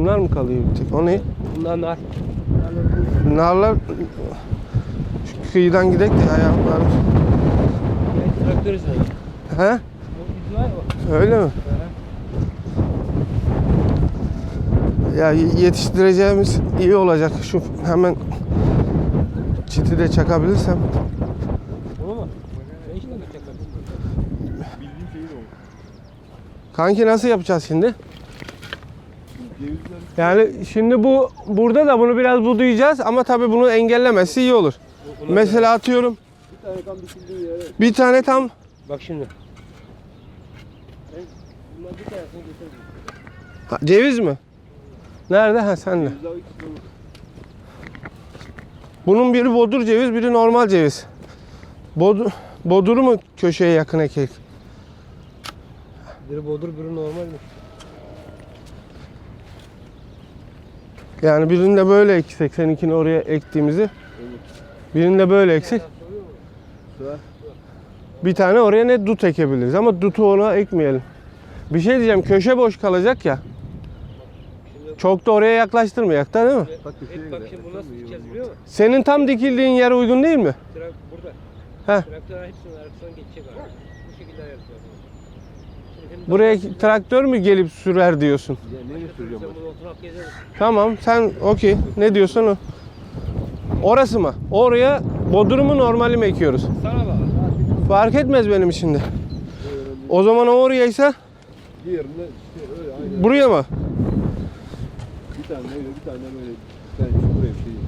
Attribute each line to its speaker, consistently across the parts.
Speaker 1: Şunlar mı kalıyor bir tek? O ne?
Speaker 2: Bunlar nar.
Speaker 1: Narlar şu kıyıdan gidek de ayaklar.
Speaker 2: Traktör izleyin.
Speaker 1: He? Öyle mi? Ya yetiştireceğimiz iyi olacak. Şu hemen çiti de çakabilirsem. Kanki nasıl yapacağız şimdi? Yani şimdi bu burada da bunu biraz budayacağız ama tabii bunu engellemesi iyi olur. Mesela atıyorum
Speaker 3: bir tane tam dikildiği yere.
Speaker 1: bir tane tam
Speaker 2: Bak şimdi.
Speaker 1: Ha, ceviz mi? Nerede? Ha
Speaker 3: ikisi olur.
Speaker 1: Bunun biri bodur ceviz, biri normal ceviz. Bodur, boduru mu köşeye yakın ekek?
Speaker 2: Biri bodur, biri normal mi?
Speaker 1: Yani birinde böyle eksek, seninkini oraya ektiğimizi. Birinde böyle eksek.
Speaker 3: Sıra.
Speaker 1: Bir tane oraya ne dut ekebiliriz ama dutu ona ekmeyelim. Bir şey diyeceğim, köşe boş kalacak ya. Çok da oraya yaklaştırmayak da değil mi? Senin tam dikildiğin yer uygun değil mi?
Speaker 2: Trak burada.
Speaker 1: Heh.
Speaker 2: Traktör hepsinin arkasından geçecek abi. Bu şekilde ayarlayacağız.
Speaker 1: Buraya traktör mü gelip sürer diyorsun? Tamam sen okey. Ne diyorsun o? Orası mı? Oraya boduru mu normali mi ekiyoruz?
Speaker 2: Sana bak.
Speaker 1: Fark etmez benim için de. O zaman o orayaysa buraya mı?
Speaker 3: Bir tane öyle bir tane böyle. Bir tane şu buraya bir şey.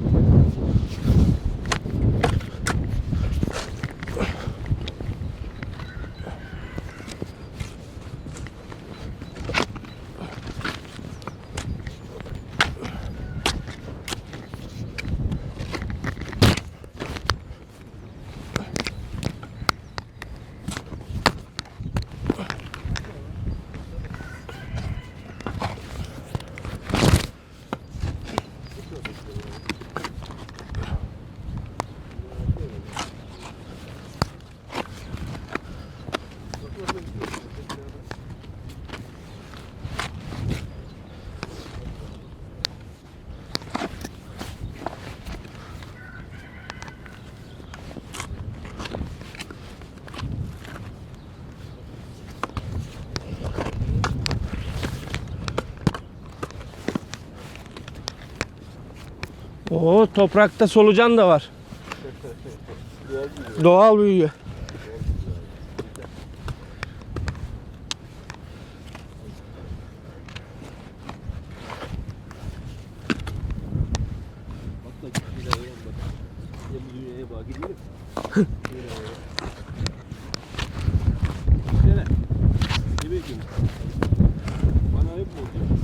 Speaker 1: Oo toprakta solucan da var. Doğal büyüyor.
Speaker 3: Bak da bir şeyler öyle bak. Ya bu dünyaya bak gidelim. Sene. Ne bekliyorsun? Bana hep mi olacak?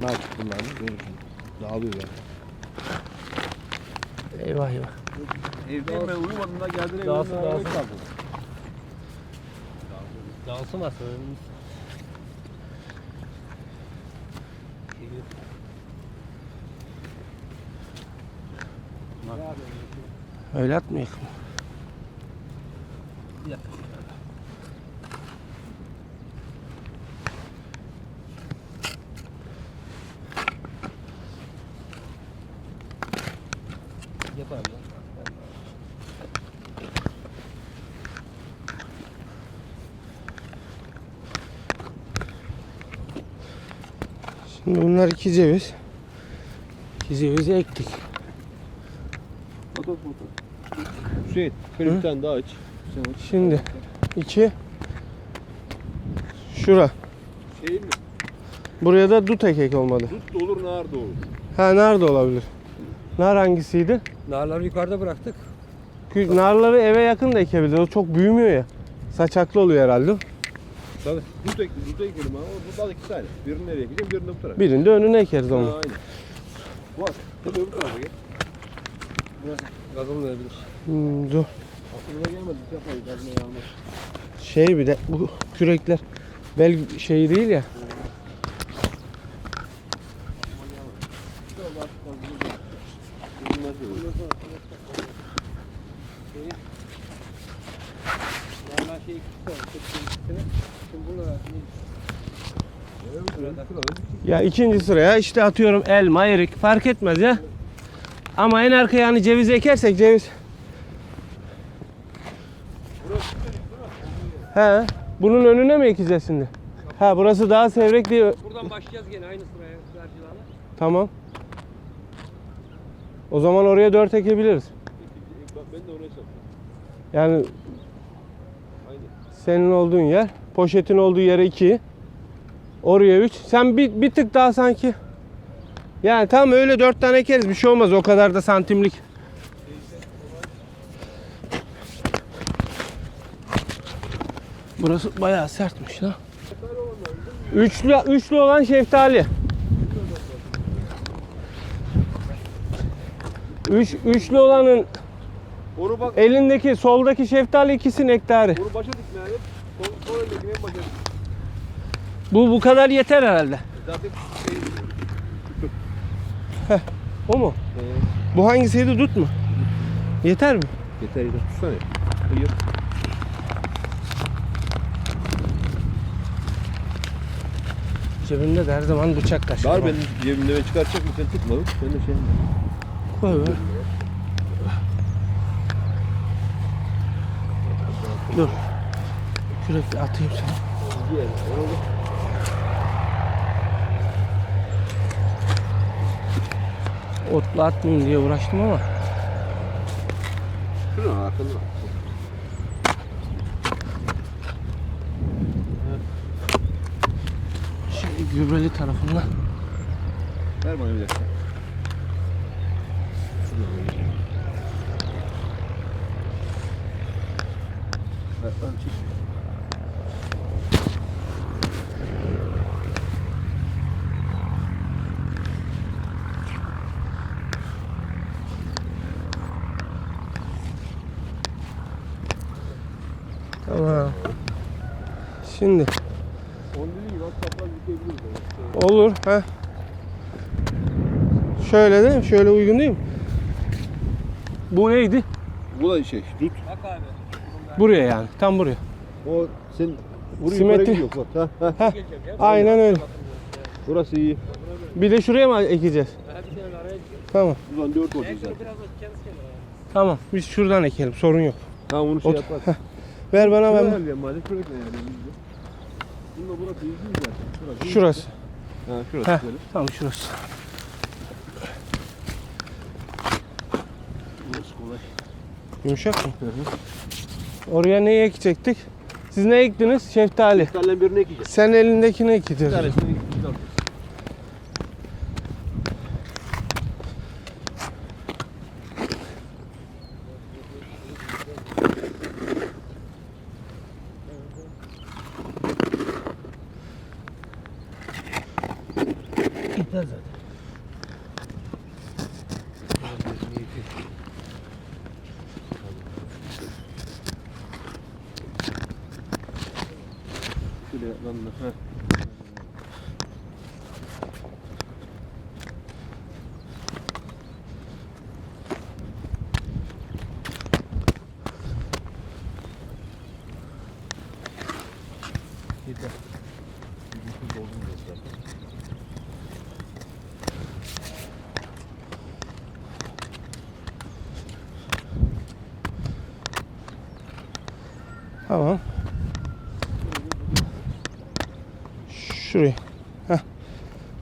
Speaker 3: Ne yaptık bunlar mı? Görürsün. Dağılıyor yani.
Speaker 1: Eyvah eyvah.
Speaker 3: Evdeyim ben uyumadım da geldin evden
Speaker 2: Dağılsın,
Speaker 3: arabaya
Speaker 2: dağılsın.
Speaker 3: kaldın.
Speaker 2: Aslında.
Speaker 1: Öyle atmayalım.
Speaker 2: Yaparım.
Speaker 1: Şimdi bunlar iki ceviz. İki cevizi ektik.
Speaker 3: Foto foto. Hüseyin, şöyle bir tane daha aç.
Speaker 1: Şimdi iki. Şura.
Speaker 3: Şey mi?
Speaker 1: Buraya da dut ekek olmadı.
Speaker 3: Dut da olur, nar da olur.
Speaker 1: Ha nerede olabilir? Nar hangisiydi?
Speaker 2: Narları yukarıda bıraktık.
Speaker 1: Narları eve yakın da ekebiliriz. O çok büyümüyor ya. Saçaklı oluyor herhalde.
Speaker 3: Tabii. Dut ek, dut ekelim ama bundan iki tane. Birini nereye ekeceğim, birini de bu tarafa.
Speaker 1: Birinde önüne ekeriz
Speaker 3: Ha,
Speaker 1: onu.
Speaker 3: aynen. Var. Hadi öbür tarafa gel.
Speaker 2: Kazılmayabilir.
Speaker 1: Hmm, dur.
Speaker 3: Aklına gelmedi. Bir defa gazmaya almak.
Speaker 1: Şey bir de bu kürekler bel şeyi değil ya.
Speaker 3: Bunlar da olur.
Speaker 2: şeyi. Normal şey ikisi var. Şimdi Şimdi bunu
Speaker 1: Ya ikinci sıraya işte atıyorum elma, erik fark etmez ya. Ama en arkaya yani ceviz ekersek ceviz. He. Bunun önüne mi ekeceğiz şimdi? Ha burası daha sevrek diye.
Speaker 2: buradan başlayacağız gene aynı sıraya.
Speaker 1: Tamam. O zaman oraya 4 ekebiliriz.
Speaker 3: Bak ben de oraya sattım.
Speaker 1: Yani
Speaker 3: Aynen.
Speaker 1: senin olduğun yer, poşetin olduğu yere 2. Oraya 3. Sen bir, bir tık daha sanki. Yani tam öyle 4 tane ekeriz. Bir şey olmaz. O kadar da santimlik. Burası bayağı sertmiş lan. Üçlü, üçlü olan şeftali. Üç, üçlü olanın
Speaker 3: Onu bak.
Speaker 1: elindeki soldaki şeftali ikisi nektarı.
Speaker 3: Onu başa dikme abi. Sol, sol eldekini en başa dik.
Speaker 1: Bu bu kadar yeter herhalde.
Speaker 3: Zaten şey...
Speaker 1: O mu?
Speaker 3: Ee,
Speaker 1: Bu hangisiydi dut mu? Yeter mi?
Speaker 3: yeter yeter. Tutsana. Hayır.
Speaker 1: Cebimde de her zaman bıçak taşır.
Speaker 3: Dar benim cebimde ben çıkartacak mı? Sen tutma. bak. Ben de şey...
Speaker 1: Koy be. Dur. Kürekle atayım sana.
Speaker 3: Diğer. Onu da...
Speaker 1: Otla atmayayım diye uğraştım ama.
Speaker 3: Şunu arkanda.
Speaker 1: Şimdi gübreli tarafından.
Speaker 3: Ver bana bir dakika. Ver, ben çek.
Speaker 1: Tamam. Şimdi olur ha. Şöyle değil mi? Şöyle uygun değil mi? Bu neydi?
Speaker 3: Bu da şey, tut.
Speaker 1: Buraya yani. Tam buraya.
Speaker 3: O sen buraya
Speaker 1: Simetri.
Speaker 3: yukarı gidiyor. Bak, ha, ha.
Speaker 1: Aynen öyle.
Speaker 3: Burası iyi.
Speaker 1: Bir de şuraya mı ekeceğiz? Tamam.
Speaker 3: Buradan dört olacak zaten.
Speaker 1: Tamam. Biz şuradan ekelim. Sorun yok.
Speaker 3: Tamam onu şey
Speaker 1: Ot-. Ver bana ben.
Speaker 3: ayarlayalım madem. Bunda burası değil zaten. Şurası. Ha şurası
Speaker 1: Heh.
Speaker 3: böyle.
Speaker 1: Tamam şurası.
Speaker 3: Burası kolay.
Speaker 1: Yumuşak mı?
Speaker 3: Hı hı.
Speaker 1: Oraya neyi ekecektik? Siz ne ektiniz? Şeftali.
Speaker 3: Şeftalilerin birini ekeceğiz.
Speaker 1: Sen elindekini
Speaker 3: Bir
Speaker 1: ekeceğiz.
Speaker 3: tanesini
Speaker 1: Tamam. Şuraya. Heh.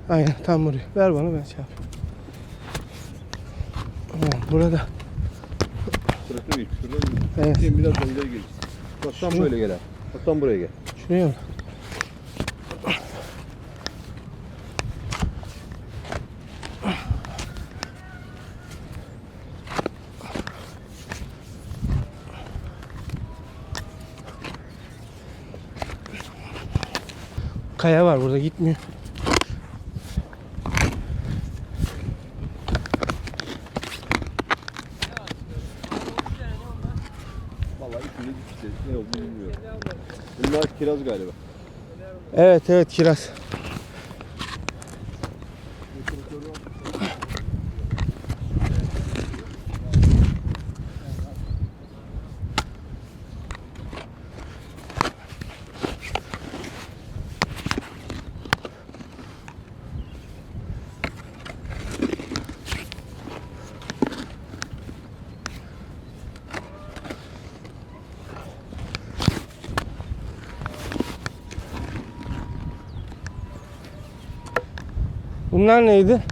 Speaker 1: Aynen tam buraya. Ver bana ben şey yapayım. Tamam, burada.
Speaker 3: Traktör geç. Şuradan
Speaker 1: Evet.
Speaker 3: Biraz daha ileri geç. Bak tam böyle gel. Bak tam buraya gel.
Speaker 1: Şuraya mı? Kaya var burada gitmiyor.
Speaker 3: Vallahi içinde işte ne olduğunu bilmiyorum. Bunlar kiraz galiba.
Speaker 1: Evet evet kiraz. Bunlar neydi?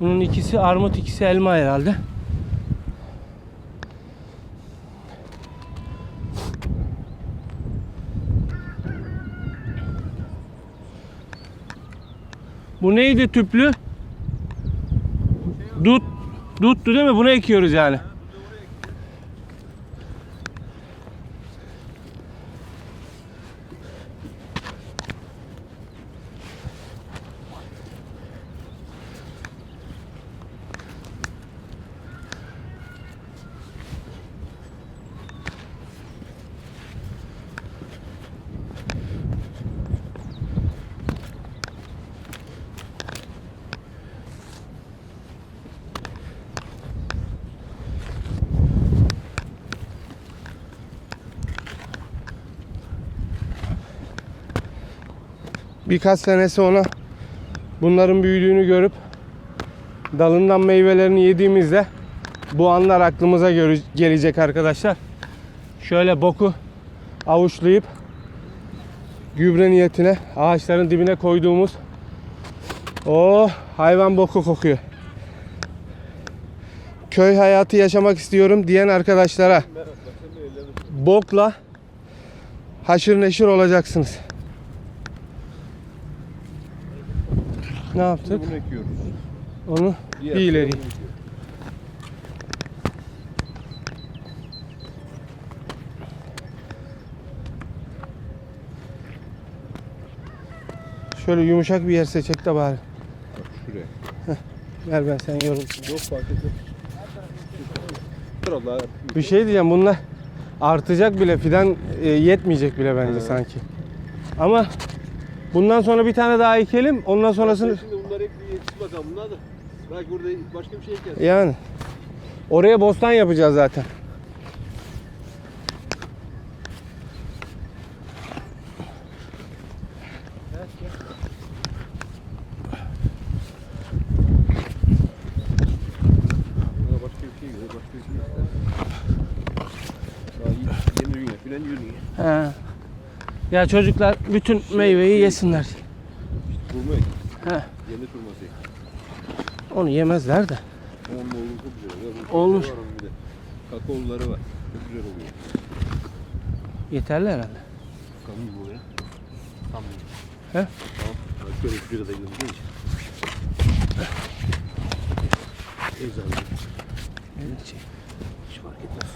Speaker 1: Bunun ikisi armut, ikisi elma herhalde. Bu neydi tüplü? Dut. Duttu değil mi? Bunu ekiyoruz yani. Birkaç sene sonra bunların büyüdüğünü görüp dalından meyvelerini yediğimizde bu anlar aklımıza gelecek arkadaşlar. Şöyle boku avuçlayıp gübre niyetine ağaçların dibine koyduğumuz o hayvan boku kokuyor. Köy hayatı yaşamak istiyorum diyen arkadaşlara bokla haşır neşir olacaksınız. Ne yaptık?
Speaker 3: Bunu ekiyoruz.
Speaker 1: Onu
Speaker 3: Diğer
Speaker 1: bir ileri. Şöyle yumuşak bir yer seçek de bari.
Speaker 3: Bak şuraya.
Speaker 1: Ver ben sen yorul.
Speaker 3: Yok fark etmez.
Speaker 1: Bir şey diyeceğim bunlar artacak bile fidan e, yetmeyecek bile bence
Speaker 3: Hı.
Speaker 1: sanki. Ama bundan sonra bir tane daha ekelim. Ondan sonrasını
Speaker 3: Şimdi bunlar hep bir yetişsin bakalım bunlar da. Belki burada başka bir şey ekersin.
Speaker 1: yani oraya bostan yapacağız zaten.
Speaker 3: Başka bir şey göre başka bir şey ister. Daha iyi, yeni dünya filan yürüyor.
Speaker 1: He. Ya çocuklar bütün meyveyi yesinler.
Speaker 3: Turma ek.
Speaker 1: He.
Speaker 3: Yeni turması ek.
Speaker 1: Onu yemezler de.
Speaker 3: Onunla olur çok güzel. Ya, bu
Speaker 1: Olmuş.
Speaker 3: şey var onun bir de. Kakaoluları var. Çok güzel oluyor.
Speaker 1: Yeterli herhalde.
Speaker 3: Bakalım bu ya. Tam.
Speaker 1: He?
Speaker 3: Tamam. Bak şöyle bir kadar gidelim. Eczacı. Hiç fark etmez.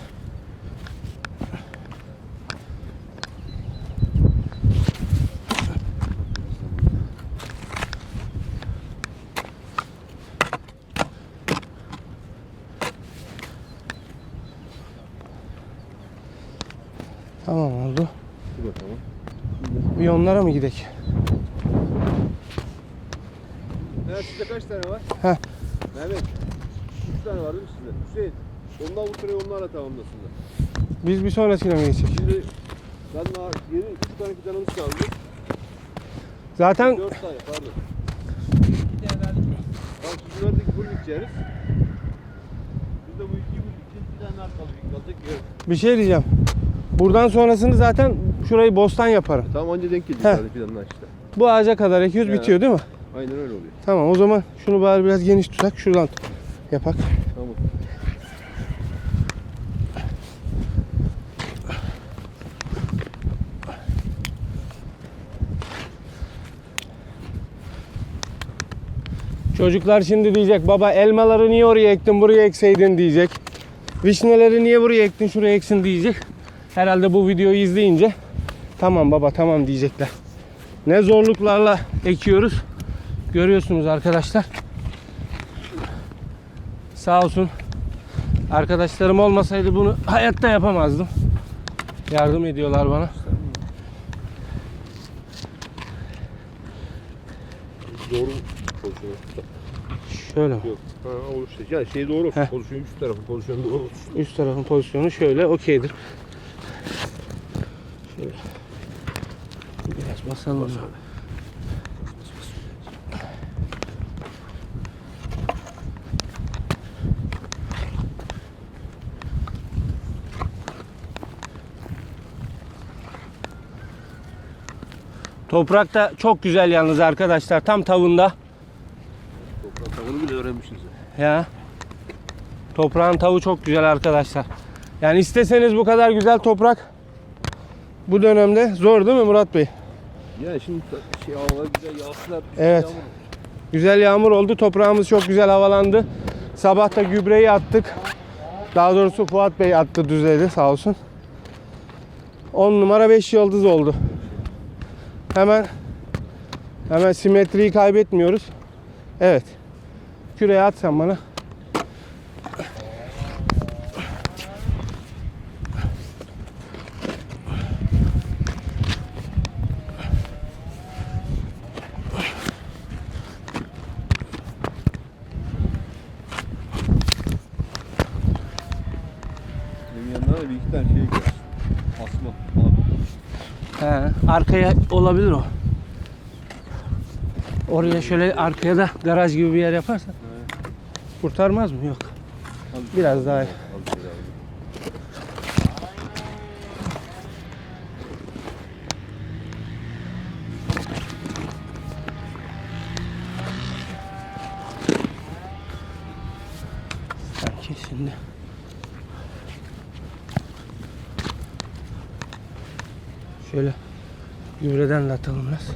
Speaker 1: Tamam oldu.
Speaker 3: Dur bakalım.
Speaker 1: Bir onlara mı gidek?
Speaker 3: Evet sizde kaç tane var?
Speaker 1: Heh.
Speaker 3: Mehmet. 3 tane var değil mi sizde? Hüseyin. Onlar bu sırayı onlarla tamamlasınlar.
Speaker 1: Biz bir sonrakine mi geçecek?
Speaker 3: Şimdi ben daha yeni 3 tane fidanımız kaldı.
Speaker 1: Zaten
Speaker 3: 4 tane pardon. Tamam siz bunları da full içeriz. Biz de bu iki bu için bir tane daha. Kalacak
Speaker 1: bir şey diyeceğim. Buradan sonrasını zaten şurayı bostan yaparım.
Speaker 3: Tamam anca denk geliyor
Speaker 1: Heh.
Speaker 3: fidanlar işte.
Speaker 1: Bu ağaca kadar ekiyoruz
Speaker 3: He.
Speaker 1: bitiyor değil mi?
Speaker 3: Aynen öyle oluyor.
Speaker 1: Tamam o zaman şunu bari biraz geniş tutak şuradan yapak.
Speaker 3: Tamam.
Speaker 1: Çocuklar şimdi diyecek baba elmaları niye oraya ektin buraya ekseydin diyecek. Vişneleri niye buraya ektin şuraya eksin diyecek. Herhalde bu videoyu izleyince tamam baba tamam diyecekler. Ne zorluklarla ekiyoruz. Görüyorsunuz arkadaşlar. Sağ olsun. Arkadaşlarım olmasaydı bunu hayatta yapamazdım. Yardım ediyorlar bana.
Speaker 3: Doğru pozisyon.
Speaker 1: Şöyle mi?
Speaker 3: Yok. Ha olur işte. Yani şey doğru.
Speaker 1: Heh.
Speaker 3: Pozisyon üst tarafı pozisyon doğru.
Speaker 1: Üst tarafın pozisyonu şöyle okeydir. Şöyle. Biraz basalım. Toprak da çok güzel yalnız arkadaşlar. Tam tavında.
Speaker 3: Toprak tavanı bile öğrenmişiz. ya.
Speaker 1: Ya. Toprağın tavu çok güzel arkadaşlar. Yani isteseniz bu kadar güzel toprak bu dönemde zor değil mi Murat Bey?
Speaker 3: Yani şimdi şey havalar güzel yağsılar.
Speaker 1: Evet.
Speaker 3: Yağmur.
Speaker 1: Güzel yağmur oldu. Toprağımız çok güzel havalandı. Sabah da gübreyi attık. Daha doğrusu Fuat Bey attı düzledi sağ olsun. 10 numara 5 yıldız oldu. Hemen hemen simetriyi kaybetmiyoruz. Evet. Küreye at sen bana.
Speaker 3: Benim yanına da bir iki tane şey gelsin. Asma. Abi.
Speaker 1: He, arkaya olabilir o. Oraya şöyle arkaya da garaj gibi bir yer yaparsan kurtarmaz mı? Yok. Biraz daha. Sanki şimdi. Şöyle gübreden de atalım biraz.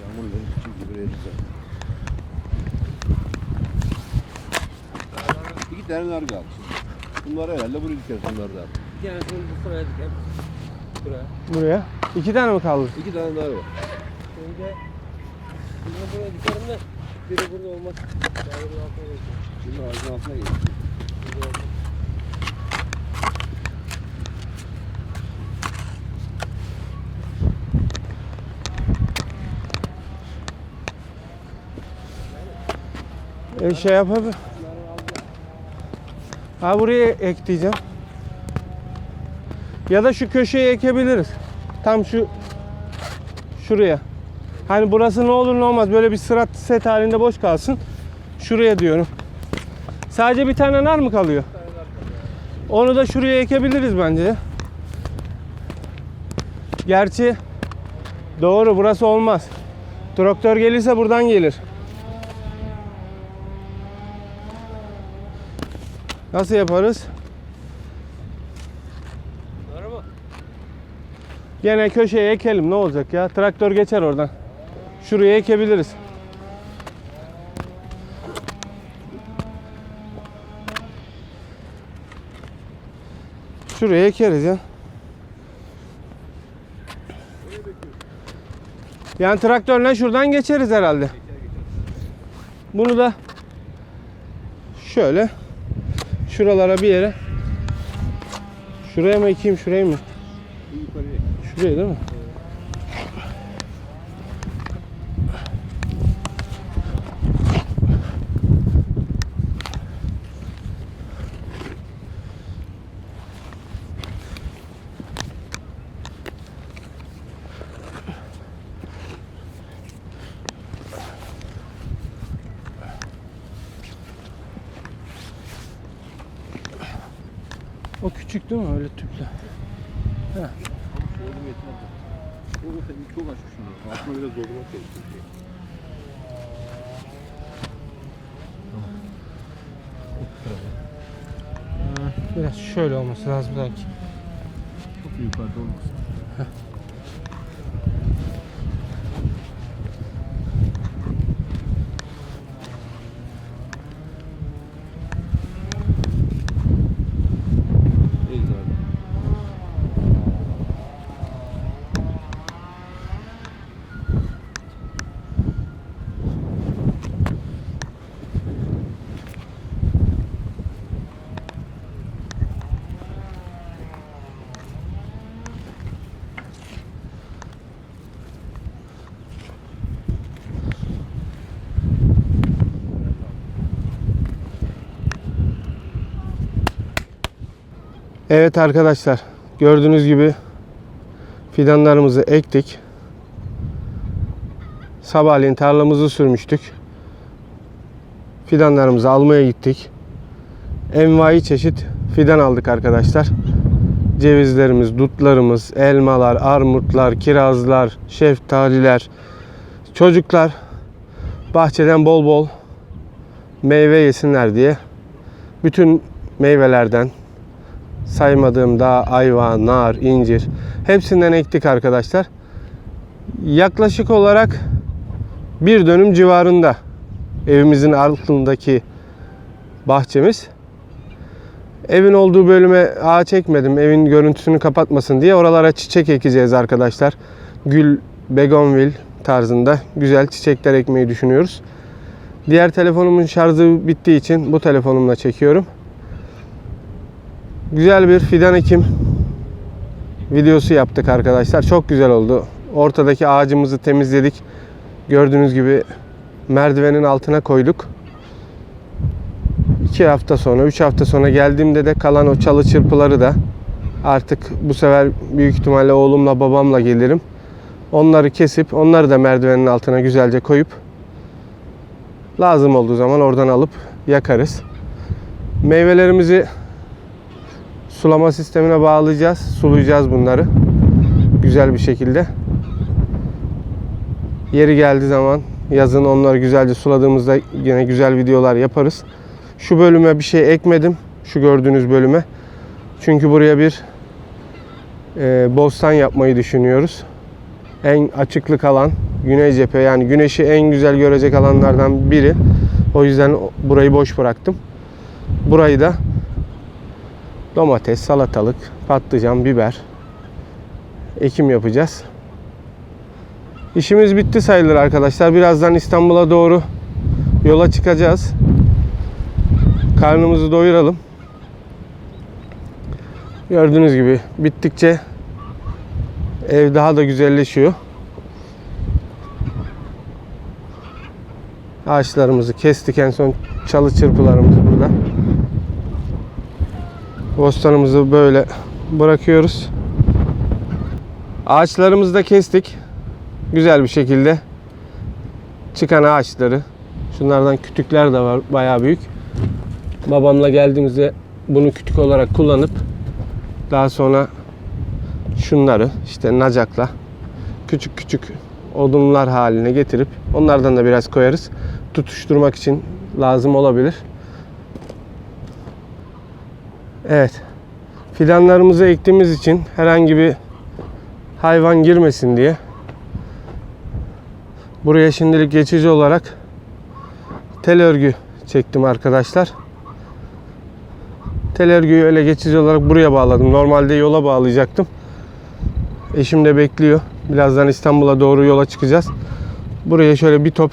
Speaker 3: Yağmur benim için gibi güzel. İki tane nar kaldı. Bunlar herhalde buraya dikeriz bunlar da.
Speaker 2: Bir tanesini bu sıraya diker. Buraya.
Speaker 1: Buraya. İki tane mi kaldı?
Speaker 3: İki tane nar var.
Speaker 2: Önce birini buraya dikerim de biri burada olmaz.
Speaker 3: Şimdi ağacın altına geçti.
Speaker 2: Burada olmaz.
Speaker 1: E şey yapabilir. Ha buraya ek diyeceğim. Ya da şu köşeye ekebiliriz. Tam şu şuraya. Hani burası ne olur ne olmaz böyle bir sırat set halinde boş kalsın. Şuraya diyorum. Sadece bir tane nar mı kalıyor? Onu da şuraya ekebiliriz bence. Gerçi doğru burası olmaz. Traktör gelirse buradan gelir. Nasıl yaparız? Gene köşeye ekelim ne olacak ya? Traktör geçer oradan. Şuraya ekebiliriz. Şuraya ekeriz ya. Yani traktörle şuradan geçeriz herhalde. Bunu da şöyle şuralara bir yere şuraya mı ekeyim şuraya mı? Şuraya değil mi? O küçük değil mi öyle tüplü?
Speaker 3: Sen çok açmış. Altına biraz doldurmak gerekiyor.
Speaker 1: Biraz şöyle olması lazım belki.
Speaker 3: Çok yukarıda olmasın. İyi abi.
Speaker 1: Evet arkadaşlar gördüğünüz gibi fidanlarımızı ektik. Sabahleyin tarlamızı sürmüştük. Fidanlarımızı almaya gittik. Envai çeşit fidan aldık arkadaşlar. Cevizlerimiz, dutlarımız, elmalar, armutlar, kirazlar, şeftaliler, çocuklar bahçeden bol bol meyve yesinler diye bütün meyvelerden saymadığım da ayva, nar, incir hepsinden ektik arkadaşlar. Yaklaşık olarak bir dönüm civarında evimizin altındaki bahçemiz. Evin olduğu bölüme ağaç ekmedim. Evin görüntüsünü kapatmasın diye oralara çiçek ekeceğiz arkadaşlar. Gül, begonvil tarzında güzel çiçekler ekmeyi düşünüyoruz. Diğer telefonumun şarjı bittiği için bu telefonumla çekiyorum. Güzel bir fidan ekim videosu yaptık arkadaşlar. Çok güzel oldu. Ortadaki ağacımızı temizledik. Gördüğünüz gibi merdivenin altına koyduk. 2 hafta sonra, 3 hafta sonra geldiğimde de kalan o çalı çırpıları da artık bu sefer büyük ihtimalle oğlumla babamla gelirim. Onları kesip onları da merdivenin altına güzelce koyup lazım olduğu zaman oradan alıp yakarız. Meyvelerimizi sulama sistemine bağlayacağız. Sulayacağız bunları. Güzel bir şekilde. Yeri geldiği zaman yazın onları güzelce suladığımızda yine güzel videolar yaparız. Şu bölüme bir şey ekmedim. Şu gördüğünüz bölüme. Çünkü buraya bir e, bostan yapmayı düşünüyoruz. En açıklık alan güney cephe yani güneşi en güzel görecek alanlardan biri. O yüzden burayı boş bıraktım. Burayı da domates, salatalık, patlıcan, biber ekim yapacağız. İşimiz bitti sayılır arkadaşlar. Birazdan İstanbul'a doğru yola çıkacağız. Karnımızı doyuralım. Gördüğünüz gibi bittikçe ev daha da güzelleşiyor. Ağaçlarımızı kestik en son çalı çırpılarımız burada. Bostanımızı böyle bırakıyoruz. Ağaçlarımızı da kestik. Güzel bir şekilde çıkan ağaçları. Şunlardan kütükler de var bayağı büyük. Babamla geldiğimizde bunu kütük olarak kullanıp daha sonra şunları işte nacakla küçük küçük odunlar haline getirip onlardan da biraz koyarız. Tutuşturmak için lazım olabilir. Evet. Fidanlarımızı ektiğimiz için herhangi bir hayvan girmesin diye buraya şimdilik geçici olarak tel örgü çektim arkadaşlar. Tel örgüyü öyle geçici olarak buraya bağladım. Normalde yola bağlayacaktım. Eşim de bekliyor. Birazdan İstanbul'a doğru yola çıkacağız. Buraya şöyle bir top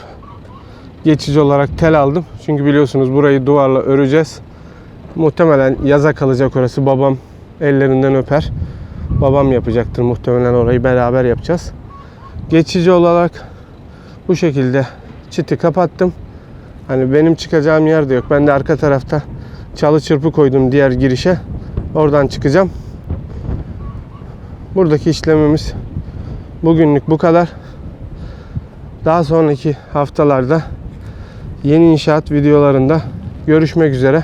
Speaker 1: geçici olarak tel aldım. Çünkü biliyorsunuz burayı duvarla öreceğiz. Muhtemelen yaza kalacak orası. Babam ellerinden öper. Babam yapacaktır muhtemelen orayı beraber yapacağız. Geçici olarak bu şekilde çiti kapattım. Hani benim çıkacağım yer de yok. Ben de arka tarafta çalı çırpı koydum diğer girişe. Oradan çıkacağım. Buradaki işlemimiz bugünlük bu kadar. Daha sonraki haftalarda yeni inşaat videolarında görüşmek üzere.